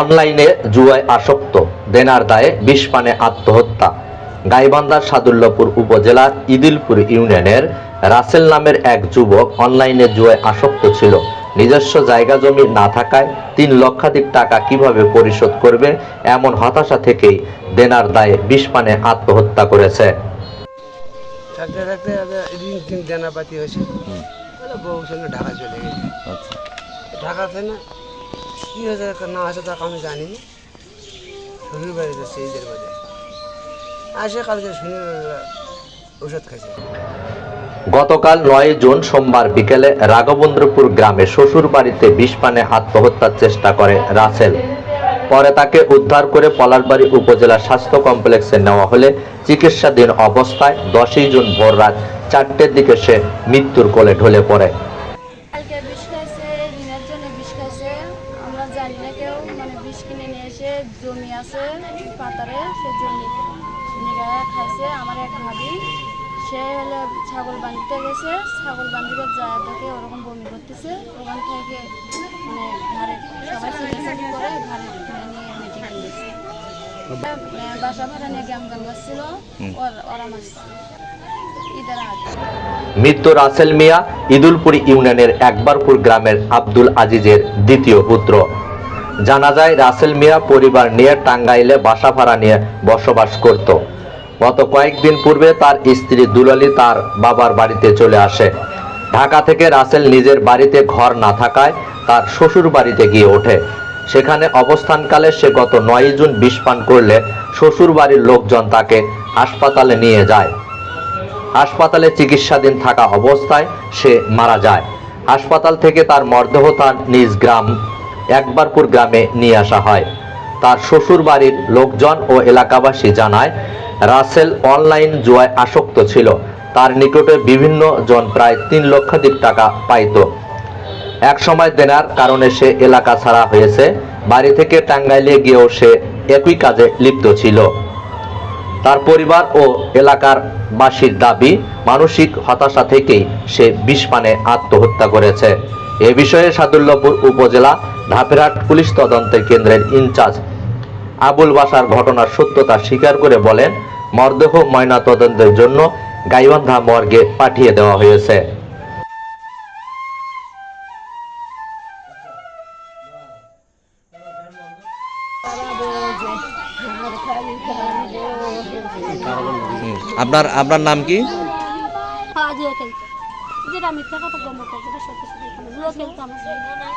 অনলাইনে জুয়ায় আসক্ত, দেনার দায়ে বিষ পানে আত্মহত্যা। গাইবান্ধার সাদুল্লাপুর উপজেলার ইদিলপুর ইউনিয়নের রাসেল নামের এক যুবক অনলাইনে জুয়ায় আসক্ত ছিল। নিজস্ব জায়গা জমি না থাকায় তিন লক্ষাধিক টাকা কীভাবে পরিশোধ করবে এমন হতাশা থেকেই দেনার দায়ে বিষ পানে আত্মহত্যা করেছে। থাকতে থাকতে ঋণ দেনাপাতি হয়েছে। সঙ্গে ঢাকা চলে গেছে। ঢাকাতে না কী হয়েছে না আছে তা আমি জানি শ্বশুর বাড়ি আসে কালকে শুনে ওষুধ খাইছে। গতকাল নয় জুন সোমবার বিকেলে রাঘবেন্দ্রপুর গ্রামে শ্বশুর বাড়িতে বিষ পানে আত্মহত্যার চেষ্টা করে রাসেল। পরে তাকে উদ্ধার করে পলাশবাড়ি উপজেলা স্বাস্থ্য কমপ্লেক্সে নেওয়া হলে চিকিৎসাধীন অবস্থায় দশই জুন ভোর রাত চারটের দিকে সে মৃত্যুর কোলে ঢলে পড়ে। মানে জমি আছে, পাতারে সে জমি খাইছে। আমার এক ভাবি সে হলে ছাগল বাঁধতে গেছে ছাগল বাঁধিতে যায় দেখে ওরকম বমি করতেছে ওখান থেকে মানে ঘরে সবাই চিকিৎসাটি করে ঘরে নিয়ে মেডিকেল গেছে বাসা ভাড়া নিয়ে গ্যাম গান মারছিল ওরা মারছে ঈদের মৃত্যু রাসেল মিয়া ইদুলপুরি ইউনিয়নের একবারপুর গ্রামের আব্দুল আজিজের দ্বিতীয় পুত্র। জানা যায় রাসেল মিয়া পরিবার নিয়ে টাঙ্গাইলে বাসা ভাড়া নিয়ে বসবাস করত। গত কয়েকদিন পূর্বে তার স্ত্রী দুলালি তার বাবার বাড়িতে চলে আসে। ঢাকা থেকে রাসেল নিজের বাড়িতে ঘর না থাকায় তার শ্বশুর বাড়িতে গিয়ে ওঠে। সেখানে অবস্থানকালে সে গত নয় জুন বিষ পান করলে শ্বশুর বাড়ির লোকজন তাকে হাসপাতালে নিয়ে যায়। হাসপাতালে চিকিৎসাধীন থাকা অবস্থায় সে মারা যায়। হাসপাতাল থেকে তার মরদেহ তার নিজ গ্রাম, একবারপুর গ্রামে নিয়ে আসা হয়। তার শ্বশুর বাড়ির লোকজন ও এলাকাবাসী জানায় রাসেল অনলাইন জুয়ায় আসক্ত ছিল। তার নিকটে বিভিন্ন জন প্রায় তিন লক্ষাধিক টাকা পাইত। এক সময় দেনার কারণে সে এলাকা ছাড়া হয়েছে। বাড়ি থেকে টাঙ্গাইলে গিয়েও সে একই কাজে লিপ্ত ছিল। তার পরিবার ও এলাকার বাসীর দাবি, মানসিক হতাশা থেকেই সে বিষ পানে আত্মহত্যা করেছে। এ বিষয়ে সাদুল্লাপুর উপজেলা ধাপেরহাট পুলিশ তদন্তের কেন্দ্রের ইনচার্জ আবুল বাসার ঘটনার সত্যতা স্বীকার করে বলেন মরদেহ ময়না তদন্তের জন্য গাইবান্ধা মর্গে পাঠিয়ে দেওয়া হয়েছে। আপনার আপনার নাম কি? হ্যাঁ যেটা মিথ্যা কথা সত্যি সত্যি